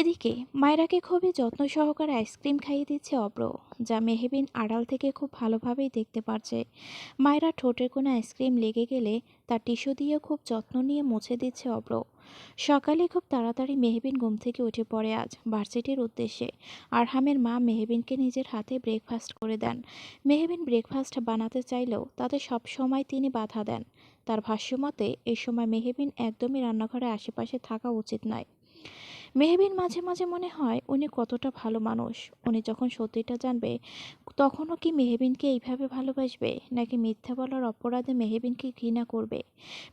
এদিকে, মায়রাকে খুবই যত্ন সহকারে আইসক্রিম খাইয়ে দিচ্ছে অব্র, যা মেহেবিন আড়াল থেকে খুব ভালোভাবেই দেখতে পারছে। মায়রা ঠোঁটের কোনো আইসক্রিম লেগে গেলে তার টিস্যু দিয়ে খুব যত্ন নিয়ে মুছে দিচ্ছে অব্র। সকালে খুব তাড়াতাড়ি মেহবিন ঘুম থেকে উঠে পড়ে আজ ভার্সিটির উদ্দেশ্যে। আরহামের মা মেহবিনকে নিজের হাতে ব্রেকফাস্ট করে দেন। মেহবিন ব্রেকফাস্ট বানাতে চাইলেও তাতে সব সময় তিনি বাধা দেন। তার ভাষ্যমতে এই সময় মেহবিন একদমই রান্নাঘরের আশেপাশে থাকা উচিত নয়। মেহবিন মাঝে মাঝে মনে হয় উনি কতটা ভালো মানুষ। উনি যখন সত্যিটা জানবে, তখনও কি মেহবিনকে এইভাবে ভালোবাসবে, নাকি মিথ্যা বলার অপরাধে মেহবিনকে ঘৃণা করবে?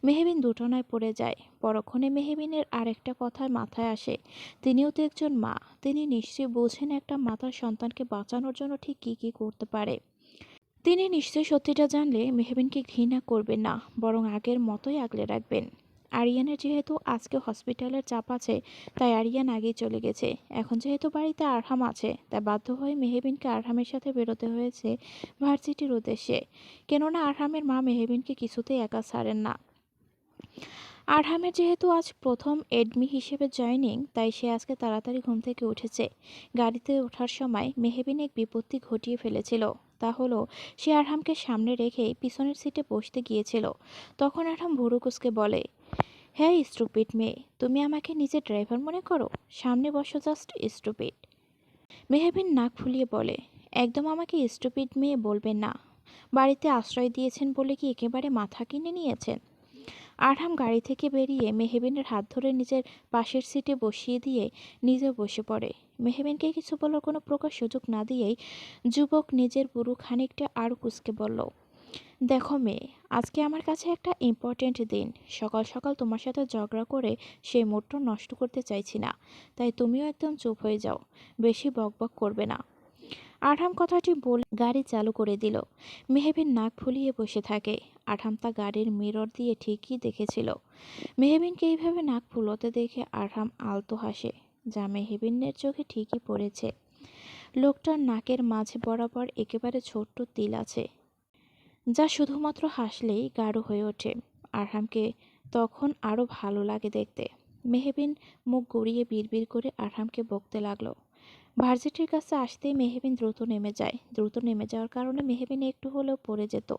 মেহবিন দুটনায় পড়ে যায়। পরক্ষণে মেহবিনের আরেকটা কথা মাথায় আসে, তিনিও তো একজন মা। তিনি নিশ্চয়ই বোঝেন একটা মাতার সন্তানকে বাঁচানোর জন্য ঠিক কী কী করতে পারে। তিনি নিশ্চয়ই সত্যিটা জানলে মেহবিনকে ঘৃণা করবেন না, বরং আগের মতোই আগলে রাখবেন। আরিয়ানের যেহেতু আজকে হসপিটালের চাপ আছে, তাই আরিয়ান আগেই চলে গেছে। এখন যেহেতু বাড়িতে আরহাম আছে, তাই বাধ্য হয়ে মেহেবিনকে আরহামের সাথে বেরোতে হয়েছে ভার্সিটির উদ্দেশ্যে। কেননা আরহামের মা মেহেবিনকে কিছুতেই একা ছাড়েন না। আরহামের যেহেতু আজ প্রথম এডমি হিসেবে জয়নিং, তাই সে আজকে তাড়াতাড়ি ঘুম থেকে উঠেছে। গাড়িতে ওঠার সময় মেহেবিন এক বিপত্তি ঘটিয়ে ফেলেছিল। তা হলো, সে আরহামকে সামনে রেখেই পিছনের সিটে বসতে গিয়েছিল। তখন আরহাম ভুরুকুসকে বলে হ্যাঁ স্টুপিড মেয়ে, তুমি আমাকে নিজের ড্রাইভার মনে করো? সামনে বসো জাস্ট স্টুপিড। মেহবিন নাক ফুলিয়ে বলে, একদম আমাকে স্টুপিড মেয়ে বলবেন না। বাড়িতে আশ্রয় দিয়েছেন বলে কি একেবারে মাথা কিনে নিয়েছেন? আরহাম গাড়ি থেকে বেরিয়ে মেহেবিনের হাত ধরে নিজের পাশের সিটে বসিয়ে দিয়ে নিজে বসে পড়ে। মেহেবিনকে কিছু বলার কোনো প্রকার সুযোগ না দিয়েই যুবক নিজের বুড়ো খানিকটা আরও কুচকে বলল দেখো মেয়ে, আজকে আমার কাছে একটা ইম্পর্ট্যান্ট দিন। সকাল সকাল তোমার সাথে ঝগড়া করে সেই মুডটা নষ্ট করতে চাইছি না। তাই তুমিও একদম চুপ হয়ে যাও, বেশি বকবক করবে না। আঠাম কথাটি বলে গাড়ি চালু করে দিল। মেহেবিন নাক ফুলিয়ে বসে থাকে। আঠাম তা গাড়ির মিরর দিয়ে ঠিকই দেখেছিল। মেহেবিনকে এইভাবে নাক ফুলোতে দেখে আঠাম আলতো হাসে, যা মেহেবিনের চোখে ঠিকই পড়েছে। লোকটার নাকের মাঝে বরাবর একেবারে ছোট্ট তিল আছে। যা শুধুমাত্র হাসলেই গাঢ় হয়ে ওঠে। আরহামকে তখন আরও ভালো লাগে দেখতে। মেহেবিন মুখ গড়িয়ে বিড়বিড় করে আরহামকে বকতে লাগল। ভার্সিটির কাছে আসতেই মেহেবিন দ্রুত নেমে যায়। দ্রুত নেমে যাওয়ার কারণে মেহেবিন একটু হলেও পড়ে যেত।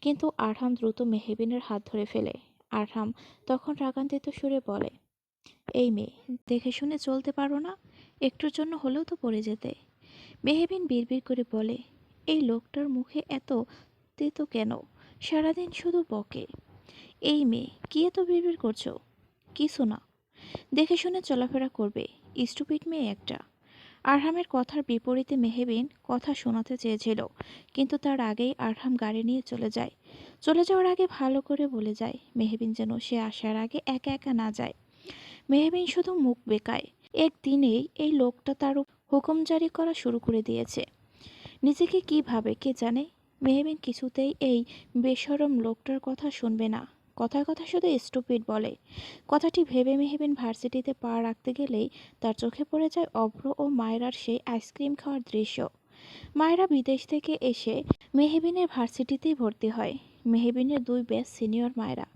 কিন্তু আরহাম দ্রুত মেহেবিনের হাত ধরে ফেলে। আরহাম তখন রাগান্বিত সুরে বলে, এই মেয়ে, দেখে শুনে চলতে পারো না? একটুর জন্য হলেও তো পড়ে যেতে। মেহবিন বিড়বিড় করে বলে, এই লোকটার মুখে এত তো কেন? সারাদিন শুধু বকে। এই মেয়ে, কি এত বিড়বিড় করছ? কিছু না। দেখে শুনে চলাফেরা করবে স্টুপিড মেয়ে একটা। আরহামের কথার বিপরীতে মেহেবিন কথা শোনাতে চেয়েছিল, কিন্তু তার আগেই আরহাম গাড়ি নিয়ে চলে যায়। চলে যাওয়ার আগে ভালো করে বলে যায়, মেহেবিন যেন সে আসার আগে একা একা না যায়। মেহেবিন শুধু মুখ বেকায়। একদিনেই এই লোকটা তার হুকুম জারি করা শুরু করে দিয়েছে। নিজেকে কি ভাবে, কে জানে? মেহবিন কিছুতেই এই বেসরম লোকটার কথা শুনবে না। কথায় কথা শুধু স্টুপিড বলে। কথাটি ভেবে মেহবিন ভার্সিটিতে পা রাখতে গেলেই তার চোখে পড়ে যায় অভ্র ও মায়রার সেই আইসক্রিম খাওয়ার দৃশ্য। মায়েরা বিদেশ থেকে এসে মেহবিনের ভার্সিটিতেই ভর্তি হয়। মেহবিনের দুই বেস্ট সিনিয়র মায়েরা।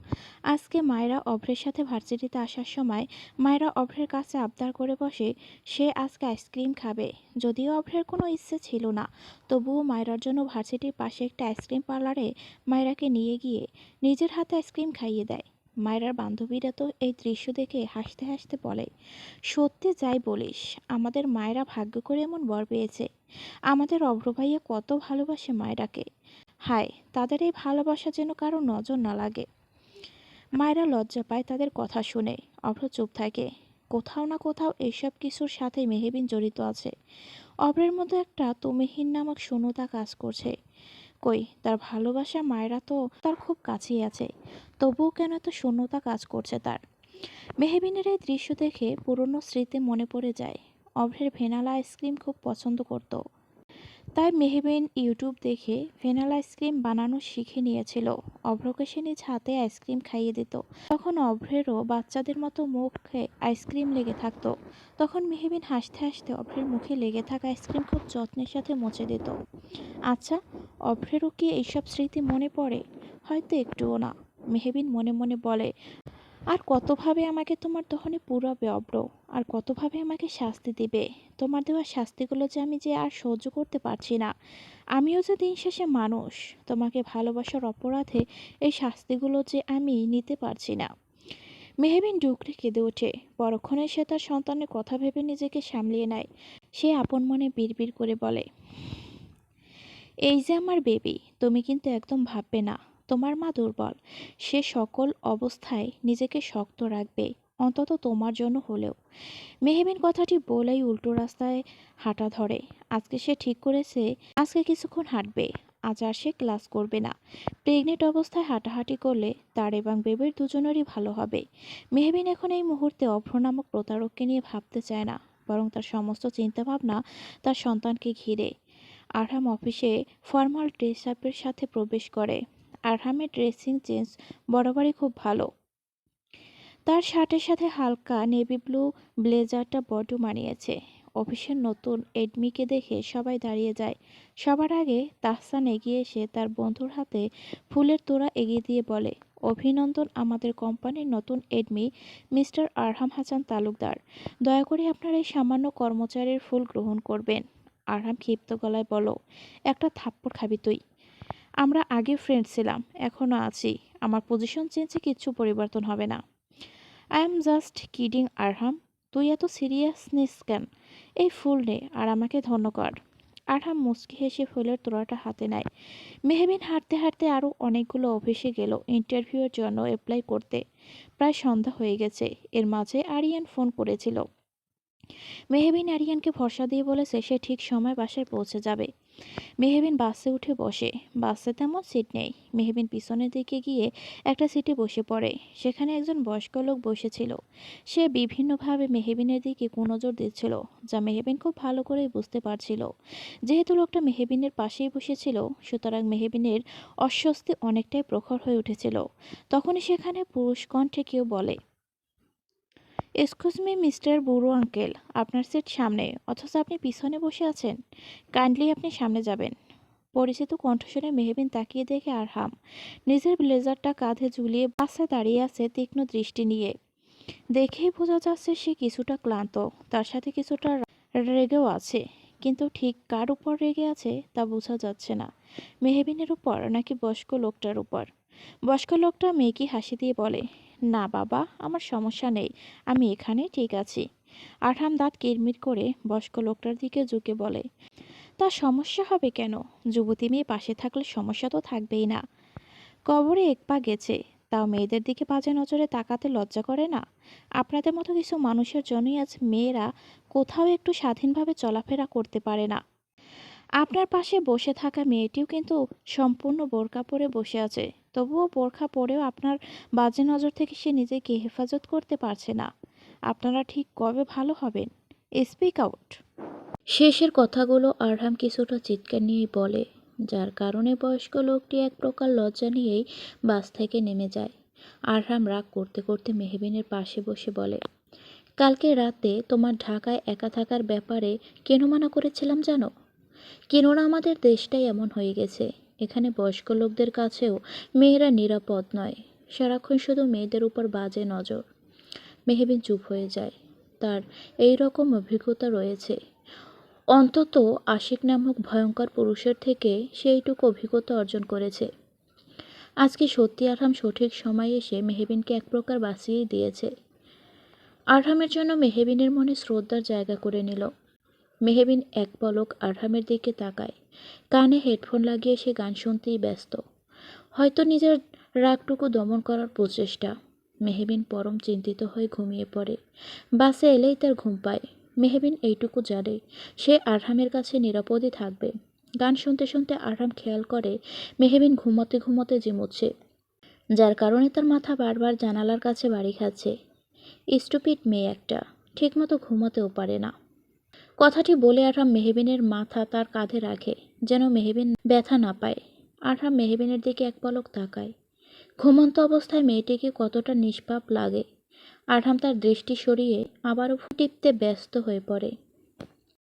আজকে মায়েরা অভ্রের সাথে ভার্সিটিতে আসার সময় মায়েরা অভ্রের কাছে আবদার করে বসে, সে আজকে আইসক্রিম খাবে। যদিও অভ্রের কোনো ইচ্ছে ছিল না, তবুও মায়েরার জন্য ভার্সিটির পাশে একটা আইসক্রিম পার্লারে মায়েরাকে নিয়ে গিয়ে নিজের হাতে আইসক্রিম খাইয়ে দেয়। মায়েরার বান্ধবীরা তো এই দৃশ্য দেখে হাসতে হাসতে বলে, সত্যি যাই বলিস, আমাদের মায়েরা ভাগ্য করে এমন বর পেয়েছে। আমাদের অভ্র ভাইয়া কত ভালোবাসে মায়েরাকে। হায়, তাদের এই ভালোবাসা যেন কারও নজর না লাগে। মায়েরা লজ্জা পায় তাদের কথা শুনে, অভ্র চুপ থাকে। কোথাও না কোথাও এইসব কিছুর সাথে মেহেবিন জড়িত আছে। অভ্রের মতো একটা তুমিহীন নামক শূন্যতা কাজ করছে। কই, তার ভালোবাসা মায়েরা তো তার খুব কাছেই আছে। তবুও কেন এত শূন্যতা কাজ করছে তার? মেহেবিনের এই দৃশ্য দেখে পুরনো স্মৃতি মনে পড়ে যায়। অভ্রের ভেনালা আইসক্রিম খুব পছন্দ করত। তাই মেহবিন ইউটিউব দেখে ভেনাল আইসক্রিম বানানো শিখে নিয়েছিল। অভ্রকে নিজ হাতে আইসক্রিম খাইয়ে দিত। তখন অভ্রেরও বাচ্চাদের মতো মুখে আইসক্রিম লেগে থাকতো। তখন মেহবিন হাসতে হাসতে অভ্রের মুখে লেগে থাকা আইসক্রিম খুব যত্নের সাথে মুছে দিত। আচ্ছা অভ্রেরও কি এইসব স্মৃতি মনে পড়ে? হয়তো একটুও না। মেহবিন মনে মনে বলে আর কতভাবে আমাকে তোমার দহনে পুরাবে অব্র? আর কতভাবে আমাকে শাস্তি দিবে? তোমার দেওয়া শাস্তিগুলো যে আমি যে আর সহ্য করতে পারছি না। আমিও যে দিন শেষে মানুষ, তোমাকে ভালোবাসার অপরাধে এই শাস্তিগুলো যে আমি নিতে পারছি না। মেহবিন ডুকরে কেঁদে ওঠে। পরক্ষণে সে তার সন্তানের কথা ভেবে নিজেকে সামলিয়ে নেয়। সে আপন মনে বিড়বিড় করে বলে, এই যে আমার বেবি, তুমি কিন্তু একদম ভাববে না। তোমার মা দুর্বল। সে সকল অবস্থায় নিজেকে শক্ত রাখবে, অন্তত তোমার জন্য হলেও। মেহবিন কথাটি বলেই উল্টো রাস্তায় হাঁটা ধরে। আজকে সে ঠিক করেছে, আজকে কিছুক্ষণ হাঁটবে। আজ আর সে ক্লাস করবে না। প্রেগনেন্ট অবস্থায় হাঁটাহাঁটি করলে তার এবং বেবির দুজনেরই ভালো হবে। মেহবিন এখন এই মুহূর্তে অভ্র নামক প্রতারককে নিয়ে ভাবতে চায় না, বরং তার সমস্ত চিন্তাভাবনা তার সন্তানকে ঘিরে। আরহাম অফিসে ফর্মাল ড্রেস আপের সাথে প্রবেশ করে। আরহামের ড্রেসিং চেঞ্জ বরাবরই খুব ভালো। তার শার্টের সাথে হালকা নেভি ব্লু ব্লেজারটা বড্ড মানিয়েছে। অফিসের নতুন এডমিকে দেখে সবাই দাঁড়িয়ে যায়। সবার আগে তাহসান এগিয়ে এসে তার বন্ধুর হাতে ফুলের তোড়া এগিয়ে দিয়ে বলে, অভিনন্দন আমাদের কোম্পানির নতুন এডমি মিস্টার আরহাম হাসান তালুকদার। দয়া করে আপনার এই সামান্য কর্মচারীর ফুল গ্রহণ করবেন। আরহাম ক্ষিপ্ত গলায় বলো, একটা থাপ্পড় খাবি তুই। আমরা আগে ফ্রেন্ড ছিলাম এখনও আছি। আমার পজিশন চেঞ্জে কিচ্ছু পরিবর্তন হবে না। I am just kidding Arham. তুই এত সিরিয়াসনেস কেন? এই ফুল নে, আর আমাকে ধন্য কর। আরহাম মুচকি হেসে ফুলের তোড়াটা হাতে নেয়। মেহবিন হাঁটতে হাঁটতে আরও অনেকগুলো অফিসে গেল ইন্টারভিউয়ের জন্য অ্যাপ্লাই করতে। প্রায় সন্ধ্যা হয়ে গেছে। এর মাঝে আরিয়ান ফোন করেছিল। মেহবিন আরিয়ানকে ভরসা দিয়ে বলেছে, সে ঠিক সময় বাসায় পৌঁছে যাবে। মেহবিন বাসে উঠে বসে। বাসে তেমন সিট নেই। মেহবিন পিছনের দিকে গিয়ে একটা সিটে বসে পড়ে। সেখানে একজন বয়স্ক লোক বসেছিল। সে বিভিন্নভাবে মেহবিনের দিকে কুনজর দিচ্ছিল, যা মেহেবিন খুব ভালো করেই বুঝতে পারছিল। যেহেতু লোকটা মেহবিনের পাশেই বসেছিল, সুতরাং মেহবিনের অস্বস্তি অনেকটাই প্রখর হয়ে উঠেছিল। তখনই সেখানে পুরুষ কণ্ঠে কেউ বলে এক্সকিউজ মি মিস্টার বুড়ো আঙ্কেল আপনার সিট সামনে, অথচ আপনি পিছনে বসে আছেন। কাইন্ডলি আপনি সামনে যাবেন। পরিচিত কণ্ঠস্বরে মেহবিন তাকিয়ে দেখে আরহাম। নিজের ব্লেজারটা কাঁধে ঝুলিয়ে বাসে দাঁড়িয়ে আছে তীক্ষ্ণ দৃষ্টি নিয়ে। দেখেই বোঝা যাচ্ছে সে কিছুটা ক্লান্ত। তার সাথে কিছুটা রেগেও আছে। কিন্তু ঠিক কার উপর রেগে আছে তা বোঝা যাচ্ছে না। মেহবিনের উপর, নাকি বয়স্ক লোকটার উপর। বয়স্ক লোকটা মেয়েকে হাসি দিয়ে বলে, না বাবা, আমার সমস্যা নেই, আমি এখানে ঠিক আছি। আঠাম দাঁত কিরমির করে বয়স্ক লোকটার দিকে ঝুঁকে বলে, তার সমস্যা হবে কেন? যুবতী মেয়ে পাশে থাকলে সমস্যা তো থাকবেই না। কবরে এক পা গেছে, তাও মেয়েদের দিকে বাজে নজরে তাকাতে লজ্জা করে না? আপনাদের মতো কিছু মানুষের জন্যই আজ মেয়েরা কোথাও একটু স্বাধীনভাবে চলাফেরা করতে পারে না। আপনার পাশে বসে থাকা মেয়েটিও কিন্তু সম্পূর্ণ বোরকা পরে বসে আছে। তবুও বোরখা পরেও আপনার বাজে নজর থেকে সে নিজেকে হেফাজত করতে পারছে না। আপনারা ঠিক কবে ভালো হবেন? Speak out. শেষের কথাগুলো আরহাম কিছুটা চিৎকার নিয়েই বলে, যার কারণে বয়স্ক লোকটি এক প্রকার লজ্জা নিয়েই বাস থেকে নেমে যায়। আরহাম রাগ করতে করতে মেহবিনের পাশে বসে বলে, কালকে রাতে তোমার ঢাকায় একা থাকার ব্যাপারে কেন মানা করেছিলাম জানো? কেননা আমাদের দেশটাই এমন হয়ে গেছে। এখানে বয়স্ক লোকদের কাছেও মেয়েরা নিরাপদ নয়। সারাক্ষণ শুধু মেয়েদের উপর বাজে নজর। মেহবিন চুপ হয়ে যায়। তার এই রকম অভিজ্ঞতা রয়েছে। অন্তত আশিক নামক ভয়ঙ্কর পুরুষের থেকে সেইটুকু অভিজ্ঞতা অর্জন করেছে। আজকে সত্যি আরহাম সঠিক সময়ে এসে মেহেবিনকে এক প্রকার বাঁচিয়েই দিয়েছে। আরহামের জন্য মেহেবিনের মনে শ্রদ্ধার জায়গা করে নিল। মেহবিন এক পলক আরহামের দিকে তাকায়। কানে হেডফোন লাগিয়ে সে গান শুনতেই ব্যস্ত। হয়তো নিজের রাগটুকু দমন করার প্রচেষ্টা। মেহেবিন পরম চিন্তিত হয়ে ঘুমিয়ে পড়ে। বাসে এলেই তার ঘুম পায়। মেহেবিন এইটুকু জানে, সে আরহামের কাছে নিরাপদই থাকবে। গান শুনতে শুনতে আরহাম খেয়াল করে মেহবিন ঘুমোতে ঘুমোতে জিমুচ্ছে। যার কারণে তার মাথা বারবার জানালার কাছে বাড়ি খাচ্ছে। স্টুপিড মেয়ে একটা, ঠিকমতো ঘুমোতেও পারে না। কথাটি বলে আরহাম মেহেবিনের মাথা তার কাঁধে রাখে, যেন মেহেবিন ব্যথা না পায়। আরহাম মেহেবিনের দিকে এক পলক তাকায়। ঘুমন্ত অবস্থায় মেয়েটিকে কতটা নিষ্পাপ লাগে। আরহাম তার দৃষ্টি সরিয়ে আবারও টিপতে ব্যস্ত হয়ে পড়ে।